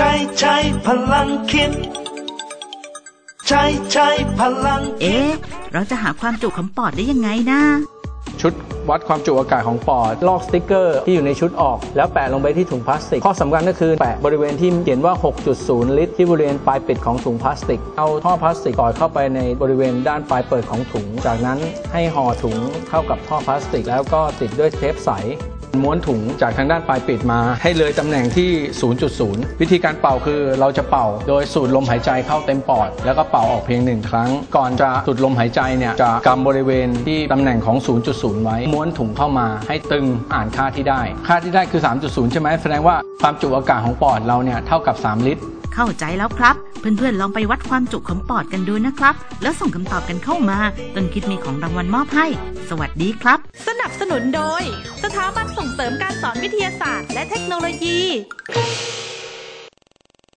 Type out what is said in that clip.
ใช้ใช้พลังคิด ใช้ใช้พลังเอ๊ะ เราจะหาความจุของปอดได้ยังไงนะ ชุดวัดความจุอากาศของปอด ลอกสติกเกอร์ที่อยู่ในชุดออก แล้วแปะลงไปที่ถุงพลาสติก ข้อสำคัญก็คือแปะบริเวณที่เขียนว่า 6.0 ลิตร ที่บริเวณปลายปิดของถุงพลาสติก เอาท่อพลาสติกสอดเข้าไปในบริเวณด้านปลายเปิดของถุง จากนั้นให้ห่อถุงเข้ากับท่อพลาสติก แล้วก็ติดด้วยเทปใส ม้วนถุงจากทางด้านปลายปิดมา ให้เลยตำแหน่งที่ 0.0 วิธีการเป่าคือเราจะเป่าโดยสูดลมหายใจเข้าเต็มปอด แล้วก็เป่าออกเพียงหนึ่งครั้ง ก่อนจะสูดลมหายใจเนี่ยจะกำบริเวณที่ตำแหน่งของ 0.0 ไว้ ม้วนถุงเข้ามาให้ตึงอ่านค่าที่ได้ ค่าที่ได้คือ 3.0 ใช่ไหมแสดงว่าความจุอากาศของปอดเราเนี่ยเท่ากับ 3 ลิตรเข้าใจแล้วครับ เพื่อนๆลองไปวัดความจุของปอดกันดูนะครับ แล้วส่งคำตอบกันเข้ามาต้นคิดมีของรางวัลมอบให้ สวัสดีครับ สนับสนุนโดย สถาบันส่งเสริมการสอนวิทยาศาสตร์ และเทคโนโลยี